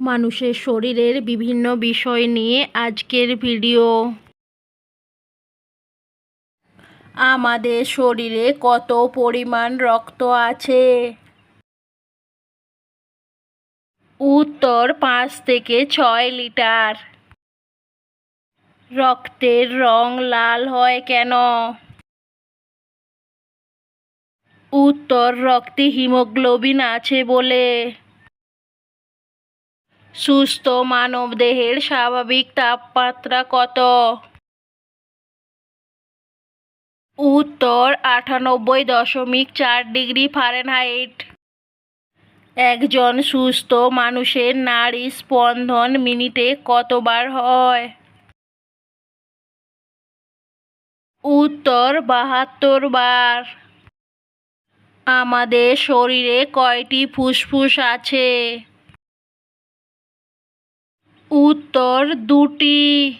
মানুষের শরীরের বিভিন্ন বিষয় নিয়ে আজকের ভিডিও। আমাদের শরীরে কত পরিমাণ রক্ত আছে? উত্তর, পাঁচ থেকে ছয় লিটার। রক্তের রং লাল হয় কেন? উত্তর, রক্তে হিমোগ্লোবিন আছে বলে। সুস্থ মানবদেহের স্বাভাবিক তাপমাত্রা কত? উত্তর, আটানব্বই দশমিক চার ডিগ্রি ফারেনহাইট। একজন সুস্থ মানুষের নারী স্পন্দন মিনিটে কতবার হয়? উত্তর, বাহাত্তর বার। আমাদের শরীরে কয়টি ফুসফুস আছে? উত্তর দুটি।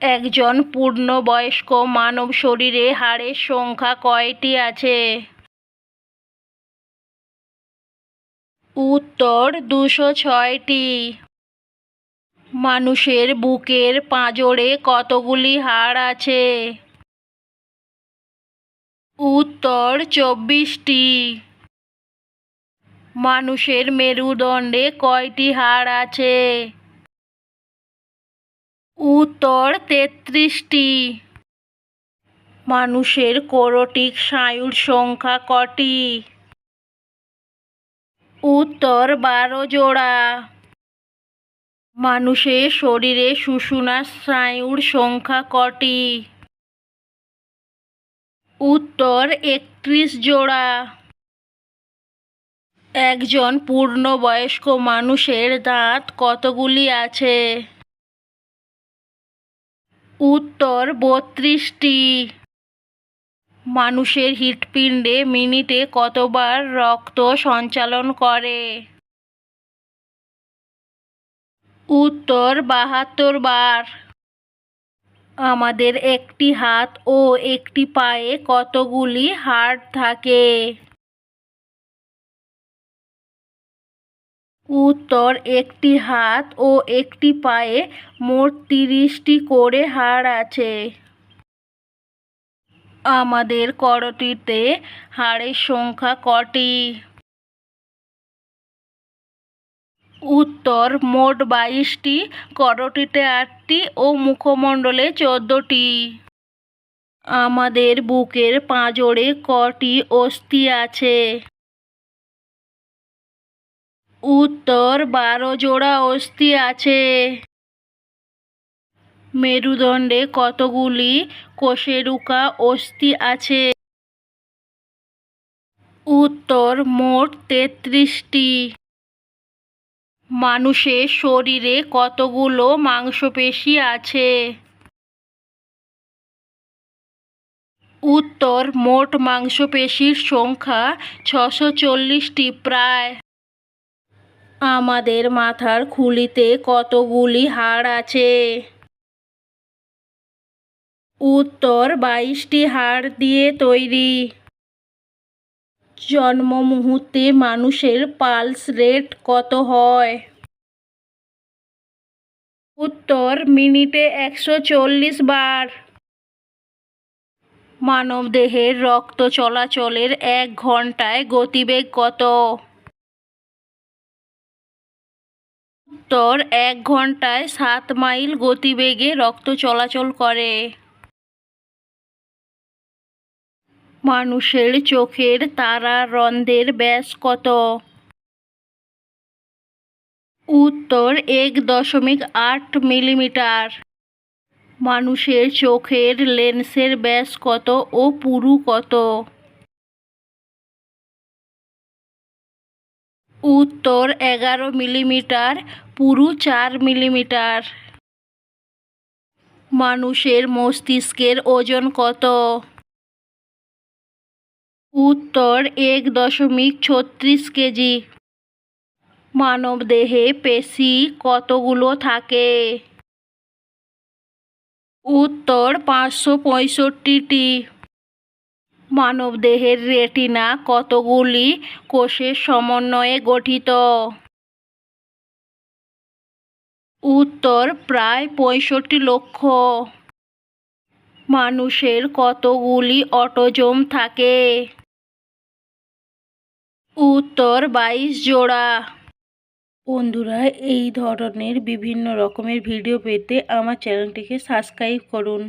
একজন পূর্ণবয়স্ক মানব শরীরে হাড়ের সংখ্যা কয়টি আছে? উত্তর দুশো ছয়টি। মানুষের বুকের পাঁজরে কতগুলি হাড় আছে? উত্তর চব্বিশটি। মানুষের মেরুদণ্ডে কয়টি হাড় আছে? উত্তর তেত্রিশটি। মানুষের কোরটিক স্নায়ুর সংখ্যা কটি? উত্তর বারো জোড়া। মানুষের শরীরে সুষুনা স্নায়ুর সংখ্যা কটি? উত্তর একত্রিশ জোড়া। একজন পূর্ণবয়স্ক মানুষের দাঁত কতগুলি আছে? উত্তর, বত্রিশটি। মানুষের হৃৎপিণ্ডে মিনিটে কতবার রক্ত সঞ্চালন করে? উত্তর, বাহাত্তর বার। আমাদের একটি হাত ও একটি পায়ে কতগুলি হাড় থাকে? উত্তর, একটি হাত ও একটি পায়ে মোট তিরিশটি করে হাড় আছে। আমাদের করটিতে হাড়ের সংখ্যা কটি? উত্তর, মোট বাইশটি, করটিতে আটটি ও মুখমণ্ডলে চোদ্দটি। আমাদের বুকের পাঁজরে কটি অস্থি আছে? উত্তর, বারো জোড়া অস্থি আছে। মেরুদণ্ডে কতগুলি কোষেরুকা অস্থি আছে? উত্তর, মোট তেত্রিশটি। মানুষের শরীরে কতগুলো মাংসপেশি আছে? উত্তর, মোট মাংসপেশির সংখ্যা ছশো চল্লিশটি প্রায়। আমাদের মাথার খুলিতে কতগুলি হাড় আছে? উত্তর, বাইশটি হাড় দিয়ে তৈরি। জন্ম মুহূর্তে মানুষের পালস রেট কত হয়? উত্তর, মিনিটে একশো চল্লিশ বার। মানবদেহের রক্ত চলাচলের এক ঘন্টায় গতিবেগ কত? উত্তর, এক ঘন্টায় সাত মাইল গতিবেগে রক্ত চলাচল করে। মানুষের চোখের তারা রন্ধ্রের ব্যাস কত? উত্তর, এক দশমিক আট মিলিমিটার। মানুষের চোখের লেন্সের ব্যাস কত ও পুরু কত? উত্তর এগারো মিলিমিটার, পুরু চার মিলিমিটার। মানুষের মস্তিষ্কের ওজন কত? উত্তর এক দশমিক ছত্রিশ কেজি। মানবদেহে পেশি কতগুলো থাকে? উত্তর পাঁচশো পঁয়ষট্টিটি। মানবদেহের রেটিনা কতগুলি কোষের সমন্বয়ে গঠিত? উত্তর, প্রায় পঁয়ষট্টি লক্ষ। মানুষের কতগুলি অটোজোম থাকে? উত্তর, বাইশ জোড়া। বন্ধুরা, এই ধরনের বিভিন্ন রকমের ভিডিও পেতে আমার চ্যানেলটিকে সাবস্ক্রাইব করুন।